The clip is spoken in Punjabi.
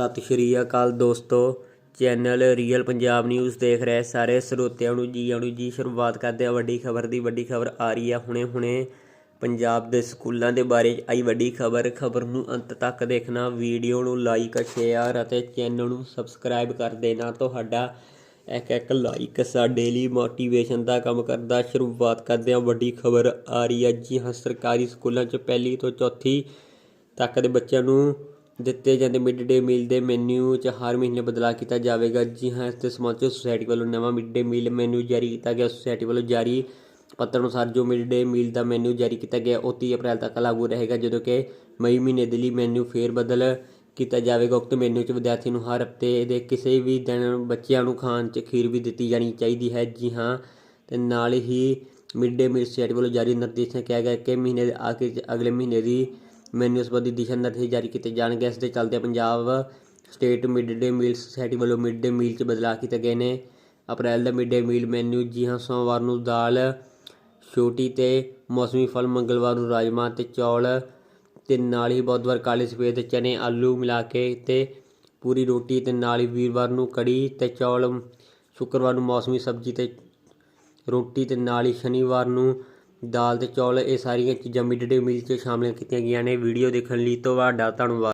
ਸਤਿ ਸ਼੍ਰੀ ਅਕਾਲ ਦੋਸਤੋ। ਚੈਨਲ ਰੀਅਲ ਪੰਜਾਬ ਨਿਊਜ਼ ਦੇਖ ਰਹੇ ਸਾਰੇ ਸਰੋਤਿਆਂ ਨੂੰ ਜੀ ਆਣੂ ਜੀ। ਸ਼ੁਰੂਆਤ ਕਰਦੇ ਆ ਵੱਡੀ ਖਬਰ ਦੀ। ਵੱਡੀ ਖਬਰ ਆ ਰਹੀ ਹੈ ਹੁਣੇ ਹੁਣੇ ਪੰਜਾਬ ਦੇ ਸਕੂਲਾਂ ਦੇ ਬਾਰੇ ਆਈ ਵੱਡੀ ਖਬਰ। ਖਬਰ ਨੂੰ ਅੰਤ ਤੱਕ ਦੇਖਣਾ, ਵੀਡੀਓ ਨੂੰ ਲਾਈਕ ਸ਼ੇਅਰ ਅਤੇ ਚੈਨਲ ਨੂੰ ਸਬਸਕ੍ਰਾਈਬ ਕਰ ਦੇਣਾ। ਤੁਹਾਡਾ ਇੱਕ ਇੱਕ ਲਾਈਕ ਸਾਡੇ ਲਈ ਮੋਟੀਵੇਸ਼ਨ ਦਾ ਕੰਮ ਕਰਦਾ। ਸ਼ੁਰੂਆਤ ਕਰਦੇ ਹਾਂ। ਵੱਡੀ ਖਬਰ ਆ ਰਹੀ ਹੈ ਜੀ, ਹਾਂ, ਸਰਕਾਰੀ ਸਕੂਲਾਂ 'ਚ ਪਹਿਲੀ ਤੋਂ ਚੌਥੀ ਤੱਕ ਦੇ ਬੱਚਿਆਂ ਨੂੰ ਦਿੱਤੇ ਜਾਂਦੇ ਮਿਡ ਡੇ ਮੀਲ ਦੇ ਮੈਨੂ 'ਚ ਹਰ ਮਹੀਨੇ ਬਦਲਾਅ ਕੀਤਾ ਜਾਵੇਗਾ। ਜੀ ਹਾਂ, ਇਸ ਦੇ ਸੰਬੰਧ 'ਚ ਸੁਸਾਇਟੀ ਵੱਲੋਂ ਨਵਾਂ ਮਿਡ ਡੇ ਮੀਲ ਮੈਨੂ ਜਾਰੀ ਕੀਤਾ ਗਿਆ। ਸੁਸਾਇਟੀ ਵੱਲੋਂ ਜਾਰੀ ਪੱਤਰ ਅਨੁਸਾਰ ਜੋ ਮਿਡ ਡੇ ਮੀਲ ਦਾ ਮੈਨੂ ਜਾਰੀ ਕੀਤਾ ਗਿਆ, ਉਹ 30 ਅਪ੍ਰੈਲ ਤੱਕ ਲਾਗੂ ਰਹੇਗਾ, ਜਦੋਂ ਕਿ ਮਈ ਮਹੀਨੇ ਦੇ ਲਈ ਮੈਨੂ ਫੇਰ ਬਦਲ ਕੀਤਾ ਜਾਵੇਗਾ। ਉਕਤ ਮੈਨੂ 'ਚ ਵਿਦਿਆਰਥੀ ਨੂੰ ਹਰ ਹਫ਼ਤੇ ਦੇ ਕਿਸੇ ਵੀ ਦਿਨ ਬੱਚਿਆਂ ਨੂੰ ਖਾਣ 'ਚ ਖੀਰ ਵੀ ਦਿੱਤੀ ਜਾਣੀ ਚਾਹੀਦੀ ਹੈ। ਜੀ ਹਾਂ, ਤੇ ਨਾਲ ਹੀ ਮਿਡ ਡੇ ਮੀਲ ਸੁਸਾਇਟੀ ਵੱਲੋਂ ਜਾਰੀ ਨਿਰਦੇਸ਼ਾਂ ਕਿਹਾ ਗਿਆ ਕਿ ਮਹੀਨੇ ਦੇ ਆਖਿਰ 'ਚ ਅਗਲੇ ਮਹੀਨੇ ਦੀ ਮੈਨੂ ਸੰਬੰਧੀ ਦਿਸ਼ਾ ਨਿਰਦੇਸ਼ ਜਾਰੀ ਕੀਤੇ ਜਾਣਗੇ। ਇਸ ਦੇ ਚੱਲਦੇ Punjab state mid day meal society ਵੱਲੋਂ ਮਿਡ ਡੇ ਮੀਲ 'ਚ ਬਦਲਾਅ ਕੀਤੇ ਗਏ ਨੇ। ਅਪ੍ਰੈਲ ਦਾ ਮਿਡ ਡੇ ਮੀਲ ਮੈਨੂ ਜੀ ਹਾਂ ਸੋਮਵਾਰ ਨੂੰ ਦਾਲ, ਛੋਟੀ ਤੇ ਮੌਸਮੀ ਫਲ, ਮੰਗਲਵਾਰ ਨੂੰ ਰਾਜਮਾ ਤੇ ਚੌਲ ਤੇ ਨਾਲ ਹੀ ਬੁੱਧਵਾਰ ਕਾਲੇ ਸਫੇਦ ਚਨੇ, ਆਲੂ ਮਿਲਾ ਕੇ ਤੇ ਪੂਰੀ ਰੋਟੀ ਤੇ ਨਾਲ ਹੀ ਵੀਰਵਾਰ ਨੂੰ ਕੜੀ ਤੇ ਚੌਲ, ਸ਼ੁੱਕਰਵਾਰ ਨੂੰ ਮੌਸਮੀ ਸਬਜ਼ੀ ਤੇ ਰੋਟੀ ਤੇ ਨਾਲ ਹੀ ਸ਼ਨੀਵਾਰ ਨੂੰ ਦਾਲ ਅਤੇ ਚੌਲ, ਇਹ ਸਾਰੀਆਂ ਚੀਜ਼ਾਂ ਮਿਡ ਡੇ ਮੀਲ 'ਚ ਸ਼ਾਮਿਲ ਕੀਤੀਆਂ ਗਈਆਂ ਨੇ। ਵੀਡੀਓ ਦੇਖਣ ਲਈ ਤੁਹਾਡਾ ਧੰਨਵਾਦ।